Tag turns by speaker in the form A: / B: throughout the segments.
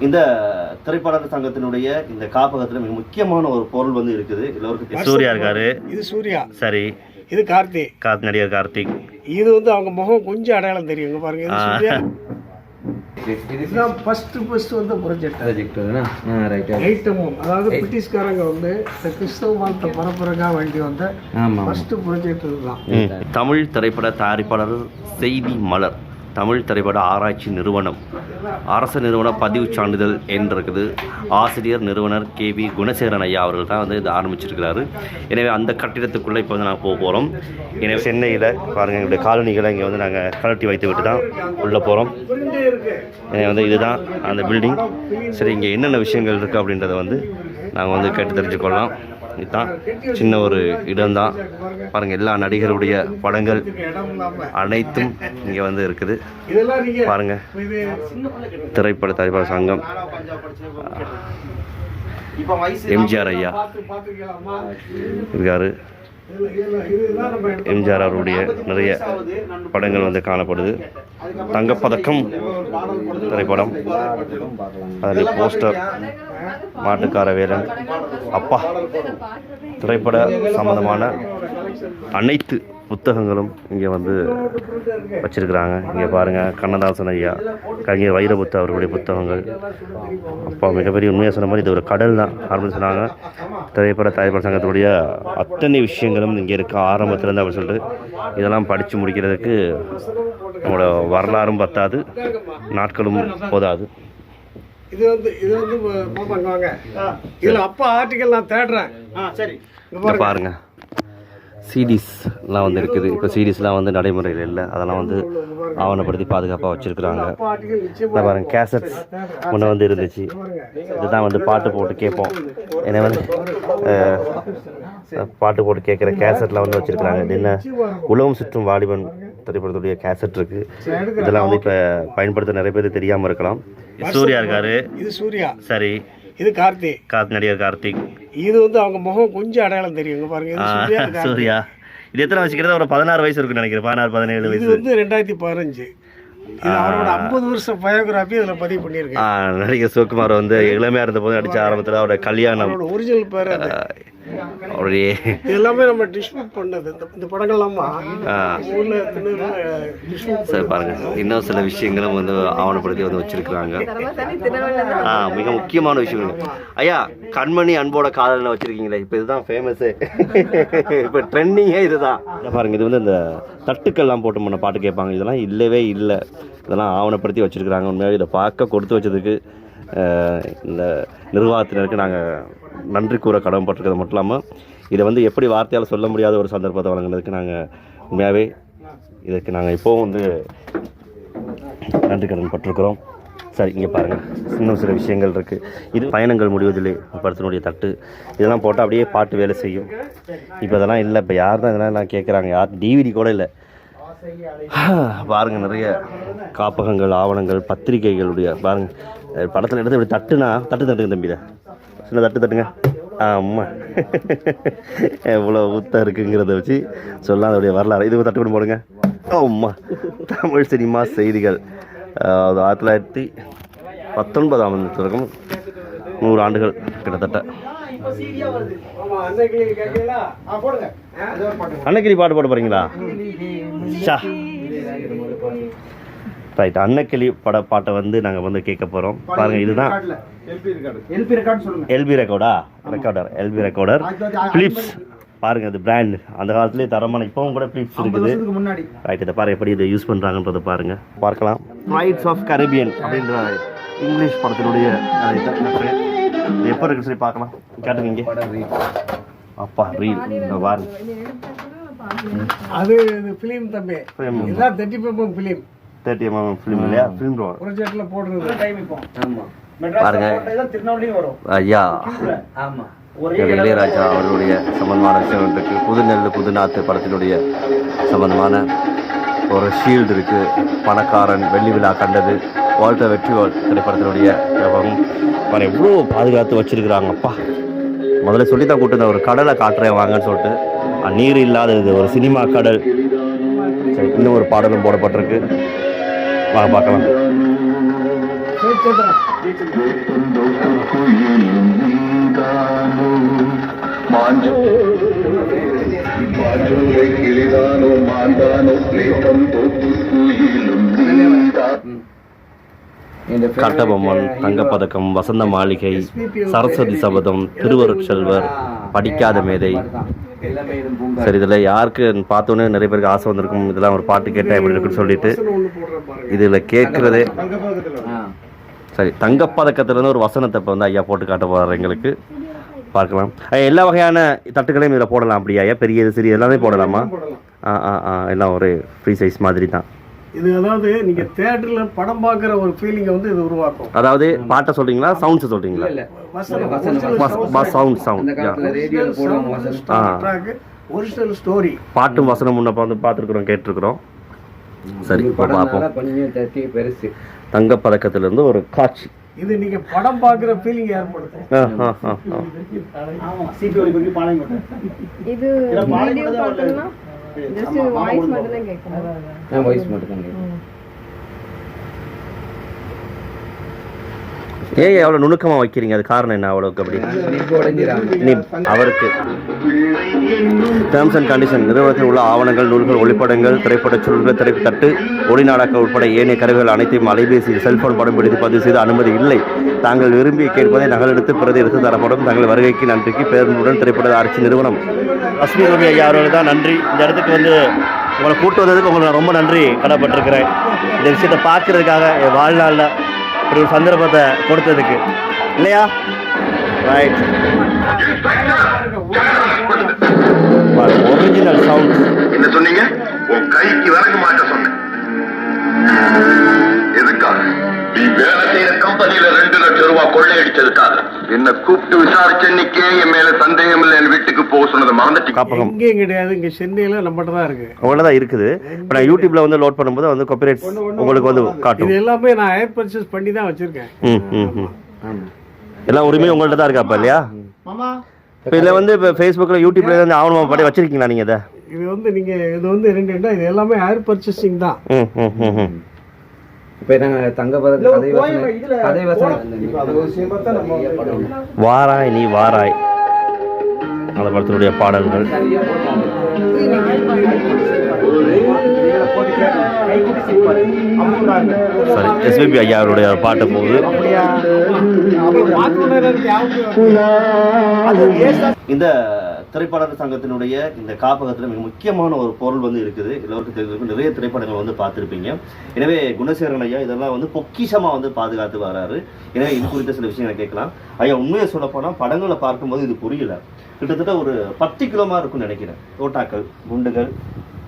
A: இந்த திரைப்பட சங்கத்தினுடைய இந்த காப்பகத்துல மிக முக்கியமான ஒரு பொருள் வந்து இருக்குது. எல்லோருக்கும்
B: சூர்யா இருக்காரு.
C: இது சூர்யா.
B: சரி.
C: இது கார்த்தி.
B: கார்த்தி நடிகர் கார்த்திக்.
C: இது வந்து அவங்க முகம் கொஞ்சம் அடையாளம் தெரியும். பாருங்க. இது சூர்யா. இதுதான் ஃபர்ஸ்ட் வந்து ப்ரொஜெக்ட் ஐட்டமும் அதாவது பிரிட்டிஷ்காரங்க வந்து இந்த கிறிஸ்தவ மதத்தை வேண்டி வந்த ஃபர்ஸ்ட் ப்ரொஜெக்ட் இதுதான்.
A: தமிழ் திரைப்பட தயாரிப்பாளர் செய்தி மலர். தமிழ் திரைப்பட ஆராய்ச்சி நிறுவனம். அரசு நிறுவன பதிவு சான்றிதழ் இருக்குது ஆசிரியர் நிறுவனர் கே வி குணசேகரன் ஐயா அவர்கள் தான் வந்து இது ஆரம்பிச்சிருக்கிறாரு. எனவே அந்த கட்டிடத்துக்குள்ளே இப்போ வந்து நாங்கள் போக போகிறோம் எனவே சென்னையில் பாருங்கள் எங்களுடைய காலனிகளை இங்கே வந்து நாங்கள் கலட்டி வைத்து விட்டு தான் உள்ளே போகிறோம் எனவே வந்து இதுதான் அந்த பில்டிங் சரி இங்கே என்னென்ன விஷயங்கள் இருக்குது அப்படின்றத வந்து நாங்கள் வந்து கேட்டு தெரிஞ்சுக்கொள்ளலாம். இதுதான் சின்ன ஒரு இடம்தான். பாருங்கள் எல்லா நடிகருடைய படங்கள் அனைத்தும் இங்கே வந்து இருக்குது. பாருங்கள் திரைப்பட தயாரிப்பாளர் சங்கம் எம்ஜிஆர் ஐயா. இருக்காரு. எம்ஜிஆர் அவருடைய நிறைய படங்கள் வந்து காணப்படுது. தங்கப்பதக்கம் திரைப்படம். அதில் போஸ்டர் மாட்டுக்கார வேலன் அப்பா திரைப்பட சம்பந்தமான அனைத்து புத்தகங்களும் இங்கே வந்து வச்சிருக்கிறாங்க. இங்கே பாருங்கள் கண்ணதாசன் ஐயா கவிஞர் வைரபுத்து அவர்களுடைய புத்தகங்கள். அப்பா மிகப்பெரிய உண்மையாக சொன்ன மாதிரி இது ஒரு கடல் தான். அப்படின்னு சொன்னாங்க. திரைப்பட தயாரிப்பாளர் சங்கத்துடைய அத்தனை விஷயங்களும் இங்கே இருக்குது ஆரம்பத்துலேருந்து அப்படின்னு சொல்லிட்டு இதெல்லாம் படித்து முடிக்கிறதுக்கு நம்மளோட வரலாறும் பத்தாது நாட்களும் போதாது.
C: இது வந்து இது வந்து இதுல அப்பா ஆர்டிக்கல் நான் தேடுறேன்.
D: சரி.
A: இங்க பாருங்க. சிடிஸ்லாம் வந்து இருக்குது இப்போ சிடிஸ்லாம் வந்து நடைமுறையில் இல்லை. அதெல்லாம் வந்து ஆவணப்படுத்தி பாதுகாப்பாக வச்சுருக்குறாங்க.
C: அப்பா ஆர்டிக்கல் நிச்சயமா
A: இந்த பாருங்க கேசட்ஸ் முன்ன வந்து இருந்துச்சு. இதுதான் வந்து பாட்டு போட்டு கேட்போம். ஏன்னா வந்து பாட்டு போட்டு கேட்குற கேசட்லாம் வந்து வச்சுருக்குறாங்க. இது என்ன உலகம் சுற்றும் வாலிபன் திரைப்படத்துடைய கேசட் இருக்குது இதெல்லாம் வந்து இப்போ பயன்படுத்த நிறைய பேர் தெரியாமல் இருக்கலாம். சூர்யா இருக்காரு.
C: இது சூர்யா.
A: சரி.
C: இது கார்த்தி.
A: கார்த்தி. நடிகர் கார்த்திக்
C: இது வந்து அவங்க முகம் கொஞ்சம் அடையாளம் தெரியும். இங்க பாருங்க இது சூர்யா இது கார்த்தி.
A: சூர்யா. இது எத்தனை வச்சுக்கிறது ஒரு பதினாறு வயசு இருக்குன்னு நினைக்கிறேன். பதினாறு பதினேழு
C: இது
A: வயசு.
C: வந்து ரெண்டாயிரத்தி பதினஞ்சு. இது அவரோட ஐம்பது வருஷம் பயோகிராஃபி இதுல பதிவு பண்ணியிருக்கேன்.
A: ஆ, நடிகர் சிவகுமார் வந்து இளமையாக இருந்தபோது நடித்த ஆரம்பத்தில் அவருடைய கல்யாணம்.
C: அவரோட ஒரிஜினல் பேர் அது. இது எல்லாமே நம்ம டிஸ்ட்ரிபியூட் பண்ணது. இந்த படங்கள்லாமா?
A: சரி பாருங்க. இன்னும் சில விஷயங்களும் வந்து ஆவணப்படுத்தி வந்து வச்சிருக்கிறாங்க. ஆ மிக முக்கியமான விஷயம் ஐயா கண்மணி அன்போட காதலில் வச்சிருக்கீங்களே. இப்போ இதுதான் ஃபேமஸு இப்போ ட்ரெண்டிங்கே இதுதான். இதை பாருங்க இது வந்து இந்த தட்டுக்கள்லாம் போட்டு முன்ன பாட்டு கேட்பாங்க. இதெல்லாம் இல்லவே இல்லை. இதெல்லாம் ஆவணப்படுத்தி வச்சிருக்கிறாங்க. உண்மையாகவே இதை பார்க்க கொடுத்து வச்சதுக்கு இந்த நிர்வாகத்தினருக்கு நாங்கள் நன்றி கூற கடமைப்பட்டிருக்கிறது மட்டும் இல்லாமல் இதை வந்து எப்படி வார்த்தையால் சொல்ல முடியாத ஒரு சந்தர்ப்பத்தை வழங்கினதுக்கு நாங்கள் உண்மையாகவே இதற்கு நாங்கள் இப்போவும் வந்து நன்றி கடன் பட்டிருக்கிறோம் சரி இங்கே பாருங்கள் இன்னும் சில விஷயங்கள் இருக்குது இது பயணங்கள் முடிவதில்லை படத்தினுடைய தட்டு. இதெல்லாம் போட்டால் அப்படியே பாட்டு வேலை செய்யும். இப்போ இதெல்லாம் இல்லை. இப்போ யார் தான் இதெல்லாம் எல்லாம் கேட்குறாங்க யார்? டிவிடி கூட இல்லை. பாருங்கள் நிறைய காப்பகங்கள் ஆவணங்கள் பத்திரிகைகளுடைய பாருங்கள் படத்தில் எடுத்து இப்படி தட்டுனா தட்டு தட்டுங்க தம்பியில் சின்ன தட்டு தட்டுங்க? ஆமாம் எவ்வளோ ஊத்தம் இருக்குங்கிறத வச்சு சொல்லலாம் அதோடைய வரலாறு. இது தட்டு கொண்டு போடுங்க. ஆமா. தமிழ் சினிமா செய்திகள். ஆயிரத்தி தொள்ளாயிரத்தி பத்தொன்பதாம் தொடக்கம். நூறு ஆண்டுகள் கிட்டத்தட்ட.
C: அன்னக்கிரி பாட்டு
A: பாட்டு போட போகிறீங்களா ஷா ரைட் அன்னக்கிளி பட பாட்டை வந்து நாங்கள் வந்து கேட்க போகிறோம் பாருங்கள் இதுதான்
D: எல்பி ரெக்கார்ட் சொல்லுங்க.
A: எல்பி ரெக்கார்டா ரெக்கார்டர் எல்பி ரெக்கார்டர் பிலிப்ஸ் பாருங்க அது பிராண்ட் அந்த காலத்துலேயே தரமான இப்போவும் கூட பிலிப்ஸ் இருக்குது. ரைட் இதை பாரு எப்படி இதை யூஸ் பண்ணுறாங்கன்றதை பாருங்க. பார்க்கலாம். ரைட்ஸ் ஆஃப் கரீபியன் அப்படின்ற இங்கிலீஷ் படத்தினுடைய எப்போ இருக்கு சரி பார்க்கலாம். கேட்டுங்க இங்கே. அப்பா ரீல் இந்த பாருங்க.
C: அது ஃபிலிம் தம்பி. இதுதான் thirty film
A: thirty MM film இல்லையா? ஃபிலிம் ரோல்
C: ப்ரொஜெக்ட்ல போடுறது.
D: டைம் இப்போ.
A: பாருங்க.
D: மெட்ராஸ் திருநெல்வேலியும் வரும்.
A: ஐயா
D: ஆமா.
A: இவர் இளையராஜா அவர்களுடைய சம்பந்தமான விஷயம் இருக்கு புதுநெல் புதுநாத்து படத்தினுடைய சம்பந்தமான ஒரு ஷீல்டு இருக்கு. பணக்காரன் வெள்ளி விழா கண்டது. வால்டர் வெற்றிவால் திரைப்படத்தினுடைய ஞாபகம். பாரு எவ்வளோ பாதுகாத்து வச்சிருக்கிறாங்க அப்பா முதல்ல சொல்லி தான் கூட்டு ஒரு கடலை காட்டுறேன் வாங்கன்னு சொல்லிட்டு. நீர் இல்லாத இது ஒரு சினிமா கடல். சரி இன்னும் ஒரு பாடலும் போடப்பட்டிருக்கு. வாங்க பார்க்கலாம்
B: மாஞ்சோலை கிளிதானோ மாந்தானோ தோப்பு குயிலும்
A: கட்டபொம்மன் தங்கப்பதக்கம் வசந்த மாளிகை சரஸ்வதி சபதம் திருவருட் செல்வர் படிக்காத மேதை. சரி இதில் யாருக்கு பார்த்தோன்னே நிறைய பேருக்கு ஆசை வந்திருக்கும். இதெல்லாம் ஒரு பாட்டு கேட்டால் எப்படி இருக்குன்னு சொல்லிட்டு இதில் கேட்குறதே சரி தங்கப்பதக்கத்துலேருந்து ஒரு வசனத்தை இப்போ வந்து ஐயா போட்டு காட்ட போகிறார் எங்களுக்கு. பார்க்கலாம். எல்லா வகையான தட்டுகளையும் இதில் போடலாம் அப்படியா ஐயா. பெரியது சிறிய எல்லாமே போடலாமா? ஆ ஆ ஆ. எல்லாம் ஒரு ஃப்ரீ சைஸ் மாதிரி தான்.
C: இது அதாவது நீங்க தியேட்டர்ல படம் பார்க்குற ஒரு ஃபீலிங்கை வந்து இது உருவாக்கும்.
A: அதாவது பாட்டை சொல்றீங்களா? சவுண்ட்ஸ் சொல்றீங்களா? சவுண்ட் சவுண்ட்
C: ஒரிஜினல் ஸ்டோரி
A: பாட்டும் வசனம் முன்ன வந்து பார்த்துருக்குறோம் கேட்டிருக்கிறோம். சரி பார்ப்போம்.
D: கொஞ்சம் தட்டி பெருசு.
A: தங்கப்பதக்கத்திலிருந்து ஒரு காட்சி.
C: இது நீங்க படம் பார்க்குற ஃபீலிங் ஏற்படுத்தும்.
E: இது வீடியோ பார்த்தோம்னா ஜஸ்ட் வாய்ஸ் மட்டும் தான் கேட்கும்
D: வாய்ஸ் மட்டும் தான்
A: ஏன் எவ்வளோ நுணுக்கமாக வைக்கிறீங்க? அது காரணம் என்ன அவ்வளோக்கு அப்படி? நீ அவருக்கு டேர்ம்ஸ் அண்ட் கண்டிஷன் நிறுவனத்தில் உள்ள ஆவணங்கள் நூல்கள் ஒளிப்படங்கள் திரைப்பட சுருள்கள் திரைத்தட்டு ஒளிநாடக உட்பட ஏனைய கருவிகள் அனைத்தையும் அலைபேசி செல்போன் படம் பிடித்து பதிவு செய்து அனுமதி இல்லை. தாங்கள் விரும்பி கேட்பதை நகலெடுத்து பிரதி எடுத்து தரப்படும். தங்கள் வருகைக்கு நன்றிக்கு பேருந்துடன் திரைப்பட ஆட்சி நிறுவனம். அஸ்மி ரவி ஐயா அவர்கள் தான் நன்றி. இந்த இடத்துக்கு வந்து உங்களை கூட்டு வந்ததுக்கு உங்களுக்கு நான் ரொம்ப நன்றி கடப்பட்டிருக்கிறேன் இந்த விஷயத்தை பார்க்கறதுக்காக என் வாழ்நாளில் இப்படி ஒரு சந்தர்ப்பத்தை கொடுத்ததுக்கு. இல்லையா? ரைட் ஒரிஜினல் சவுண்ட்
B: என்ன சொன்னீங்க? உன் கைக்கு விறகு மாட்ட சொன்ன நீ வேலை செய்யற கம்பெனில ரெண்டு லட்சம் ரூபாய் கொள்ளையடிச்சதுக்காக என்ன கூப்பிட்டு விசாரிச்சன்னைக்கே என் மேல சந்தேகம் இல்லை என் வீட்டுக்கு போக சொன்னதை மறந்துட்டு
A: காப்பகம்.
C: எங்கேயும் கிடையாது இங்க சென்னையில நம்மகிட்ட தான் இருக்கு.
A: அவ்வளோ தான் இருக்குது. இப்போ நான் யூடியூப்ல வந்து லோட் பண்ணும்போது வந்து காப்பிரைட்ஸ் உங்களுக்கு வந்து காட்டும்.
C: இது எல்லாமே நான் ஹேர் பர்ச்சேஸ் பண்ணி தான் வச்சிருக்கேன்.
A: ம் ம் ம். எல்லா உரிமையும் உங்கள்ட்ட தான் இருக்கா அப்போ இல்லையா?
D: மாமா.
A: இப்போ இதில் வந்து இப்போ ஃபேஸ்புக்கில் யூடியூப்ல வந்து ஆவணமாக படி வச்சிருக்கீங்களா நீங்கள் இதை?
C: இது வந்து நீங்க இது வந்து ரெண்டு இது எல்லாமே ஹேர் பர்ச்சேசிங் தான்.
A: ம் ம் ம் ம்.
F: இப்போ நாங்கள் தங்க பதக்க கதை வசனம் கதை வசனம்
A: வாராய் நீ வாராய். அந்த படத்தினுடைய பாடல்கள். சரி எஸ்பிபி ஐயா அவருடைய பாட்டு போகுது. இந்த திரைப்படர் சங்கத்தினுடைய இந்த காப்பகத்தில் மிக முக்கியமான ஒரு பொருள் வந்து இருக்குது. எல்லோருக்கும் தெரிஞ்சிருக்கும் நிறைய திரைப்படங்கள் வந்து பார்த்துருப்பீங்க. எனவே குணசேகரன் ஐயா இதெல்லாம் வந்து பொக்கிஷமாக வந்து பாதுகாத்து வராரு. எனவே இது குறித்த சில விஷயங்களை கேட்கலாம். ஐயா உண்மையை சொல்ல போனால் படங்களை பார்க்கும்போது இது புரியல. கிட்டத்தட்ட ஒரு பத்து கிலோமா இருக்கும்னு நினைக்கிறேன். தோட்டாக்கள் குண்டுகள்.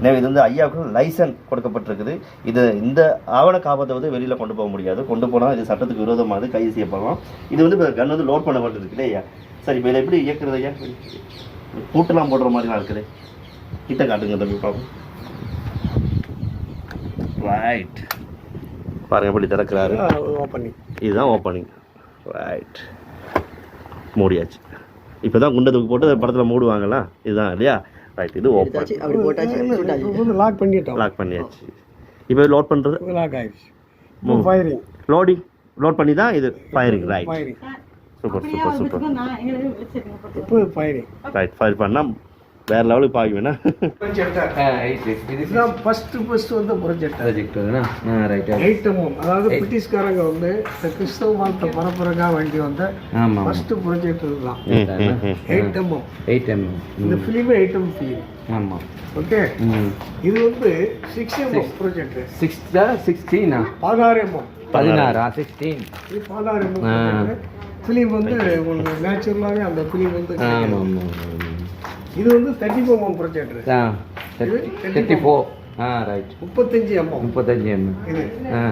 A: எனவே இது வந்து ஐயாவுக்கு லைசன் கொடுக்கப்பட்டிருக்குது. இது இந்த ஆவண காப்பத்தை வந்து வெளியில் கொண்டு போக முடியாது. கொண்டு போனால் இது சட்டத்துக்கு விரோதமானது கைது செய்யப்படலாம். இது வந்து கன் வந்து லோட் பண்ணப்பட்டிருக்கு இல்லையா? சரி இப்போ இதை எப்படி இயக்குறது ஐயா? பூட்டெல்லாம் போடுற மாதிரிலாம் இருக்குது. கிட்ட காட்டுங்க தம்பி பாப்போம். ரைட் பாருங்க எப்படி திறக்கிறாரு.
C: ஓப்பனிங்
A: இதுதான் ஓப்பனிங் ரைட் மூடியாச்சு. இப்போ தான் குண்டை தூக்கி போட்டு படத்தில் மூடுவாங்களா? இதுதான் இல்லையா? ரைட் இது ஓப்பன்
C: லாக் பண்ணிட்டோம்.
A: லாக் பண்ணியாச்சு. இப்போ லோட் பண்ணுறது
C: லாக் ஆயிடுச்சு. ஃபயரிங்
A: லோடிங் லோட் பண்ணி தான் இது firing right
C: firing
A: super super super
C: இப்போ ஃபயரிங்
A: ரைட் ஃபயர் பண்ணால் வேற லெவலுக்கு பாக்குவேனா
C: இதுதான் ஃபர்ஸ்ட் ஃபர்ஸ்ட் வந்த ப்ரொஜெக்ட்
F: ப்ராஜெக்ட் ரைட்
C: ஐட்டமும் அதாவது பிரிட்டிஷ்காரங்க வந்து கிறிஸ்தவ மதத்தை பரப்புறதுக்காக வேண்டி வந்த ஃபர்ஸ்ட் ப்ரொஜெக்ட் இதுதான். ஐட்டமும்
F: எயிட் எம்
C: இந்த ஃபிலிமே ஐட்டம் ஃபிலிம்
F: ஆமாம்
C: ஓகே இது வந்து சிக்ஸ் எம்எம் ப்ரொஜெக்ட்
F: சிக்ஸ்டா சிக்ஸ்டீனா
C: பதினாறு எம்எம்
F: பதினாறா? சிக்ஸ்டீன்
C: இது பதினாறு. எம்எம் ஃபிலிம் வந்து உங்களுக்கு நேச்சுரலாகவே அந்த ஃபிலிம் வந்து
F: ஆமாம்.
C: இது வந்து தேர்ட்டி எம்எம் ப்ரொஜெக்டர்
F: ஆ தேர்ட்டி ஃபோர் ஆ ரைட்
C: முப்பத்தஞ்சு எம்எம்
F: முப்பத்தஞ்சு எம்
C: இது.
F: ஆ.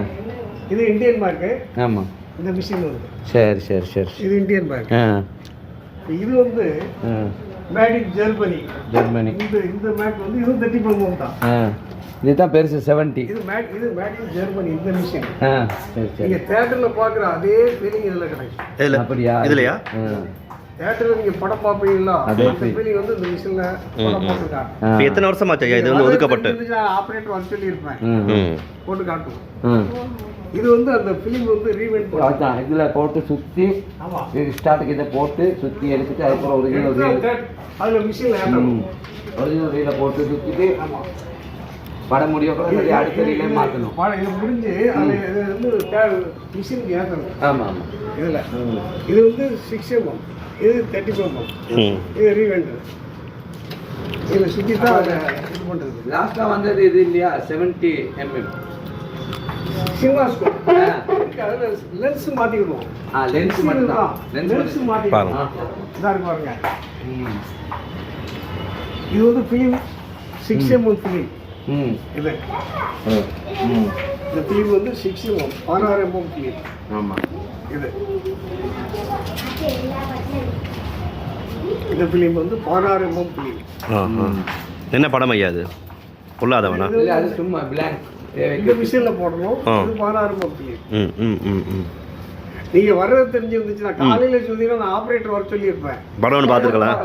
C: இது இந்தியன் மார்க்கு
F: ஆமாம்
C: இந்த மிஷின் வருது
F: சரி சரி சரி
C: இது இந்தியன் மார்க்
F: ஆ.
C: இது வந்து
F: ஆ.
C: மேட் இன் ஜெர்மனி
F: ஜெர்மனி
C: இந்த இந்த மேட் வந்து இது தான்.
F: ஆ. இதுதான் பெருசு செவன்ட்டி
C: இது மேட் இது மேட் இன் ஜெர்மனி இந்த மிஷின்
F: ஆ சரி சரி.
C: நீங்க தேட்டர்ல பாக்குற அதே ஃபீலிங் இதுல கிடைக்கும்.
A: இதில்
F: அப்படியா?
A: இதுலையா?
C: தேட்டரில் நீங்கள் படம் பார்ப்பீங்களா?
F: அதே
C: அந்த ஃபீலிங் வந்து இந்த மிஷினில் படம் போட்டு காட்டும்
A: இப்போ எத்தனை வருஷமாச்சு ஐயா? இது வந்து ஒதுக்கப்பட்டு.
C: ஆப்ரேட்டர் வர சொல்லியிருப்பேன். போட்டு காட்டும் இது வந்து அந்த ஃபிலிம் வந்து ரீவைண்ட்
F: அதான் இதில் போட்டு சுற்றி
C: ஆமாம்
F: ஸ்டார்ட்டுக்கு இதை போட்டு சுற்றி எடுத்துட்டு அதுக்கப்புறம் ஒரிஜினல் ரீல்
C: அதில் மிஷினில் ஏற்றணும்
F: ஒரிஜினல் ரீலை போட்டு சுற்றிட்டு
C: ஆமாம்
F: படம் முடியப்போ அடுத்த ரீலே மாற்றணும்
C: படம் இது முடிஞ்சு அது இது வந்து மிஷினுக்கு ஏற்றணும்
F: ஆமாம் ஆமாம்
C: இதில். இது வந்து சிக்ஸ் எம்எம் இது தேர்ட்டி ஃபோர் இது ரீவெண்ட் இதில் சுற்றி தான் அதை இது பண்ணுறது
F: லாஸ்ட்டாக வந்தது இது இல்லையா? செவன்ட்டி எம்எம்
C: லென்ஸ் மாற்றிக்கிடுவோம்
F: ஆ லென்ஸ் மட்டும்.
C: லென்ஸ் மாற்றி
A: பாருங்க.
C: இது வந்து ஃபிலிம் சிக்ஸ் எம்எம் ஃபிலிம்
F: ம்.
C: இது.
F: ம். ம்.
C: இந்த ஃபிலிம் வந்து சிக்ஸ் எம்எம் பதினாறு எம்எம் ஃபிலிம்
F: ஆமாம்
C: இது. இந்த ஃபிலிம் வந்து பதினாறு எம்எம் ஃபிலிம்
A: என்ன படம் ஐயா அது? பொல்லாதவனா?
F: இல்லை அது சும்மா பிளாங்க்
C: இந்த மிஷினில் போடணும்.
A: ஆ.
C: இது பதினாறு எம்எம் ஃபிலிம்
A: ம் ம் ம் ம்.
C: நீங்கள் வர்றது தெரிஞ்சு இருந்துச்சுன்னா காலையில் சொன்னீங்கன்னா நான் ஆப்ரேட்டர் வர சொல்லியிருப்பேன்.
A: படம் ஒன்று பார்த்துருக்கலாம்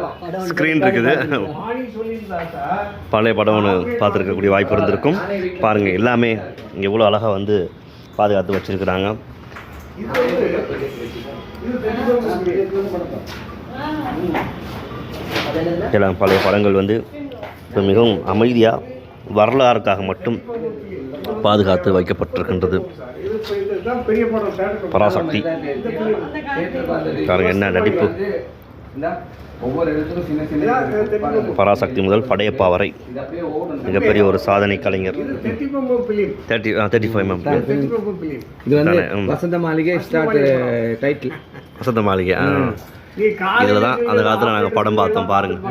A: ஸ்க்ரீன் இருக்குது. பழைய படம் ஒன்று பார்த்துருக்கக்கூடிய வாய்ப்பு இருந்திருக்கும். பாருங்கள் எல்லாமே இங்கே எவ்வளோ அழகாக வந்து பாதுகாத்து வச்சுருக்குறாங்க.
C: இது வந்து இது தெரிஞ்சவங்க
A: எல்லாம் பழைய படங்கள் வந்து இப்போ மிகவும் அமைதியாக வரலாறுக்காக மட்டும் பாதுகாத்து வைக்கப்பட்டிருக்கின்றது. பராசக்தி. பாருங்க, என்ன? நடிப்பு.
F: ஒவ்வொரு இடத்துலும் சின்ன சின்ன
C: இதான்
A: பராசக்தி முதல் படையப்பா வரை மிகப்பெரிய ஒரு சாதனை கலைஞர்.
C: தேர்ட்டி
A: தேர்ட்டி ஃபைவ் மேம்
F: இது வந்து. வசந்த மாளிகை ஸ்டார்ட் டைட்டில்
A: வசந்த மாளிகை இதில் தான் அந்த காலத்தில் நாங்கள் படம் பார்த்தோம் பாருங்கள்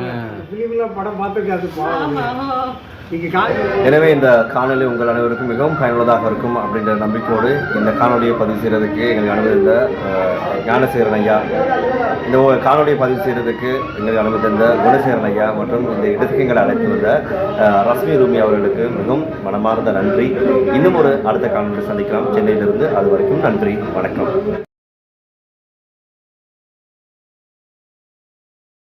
A: எனவே இந்த காணொளி உங்கள் அனைவருக்கும் மிகவும் பயனுள்ளதாக இருக்கும் அப்படின்ற நம்பிக்கையோடு இந்த காணொலியை பதிவு செய்கிறதுக்கு எங்களுக்கு அனுமதித்த அஹ், ஞானசேகரன் ஐயா இந்த காணொலியை பதிவு செய்கிறதுக்கு எங்களுக்கு அனுமதித்த குணசேகரன் ஐயா மற்றும் இந்த இடத்துக்கு எங்களை அழைத்து வந்த ரஸ்மி ரூமி அவர்களுக்கு மிகவும் மனமார்ந்த நன்றி. இன்னும் ஒரு அடுத்த காணொலியில் சந்திக்கலாம். சென்னையிலிருந்து அது வரைக்கும் நன்றி. வணக்கம்.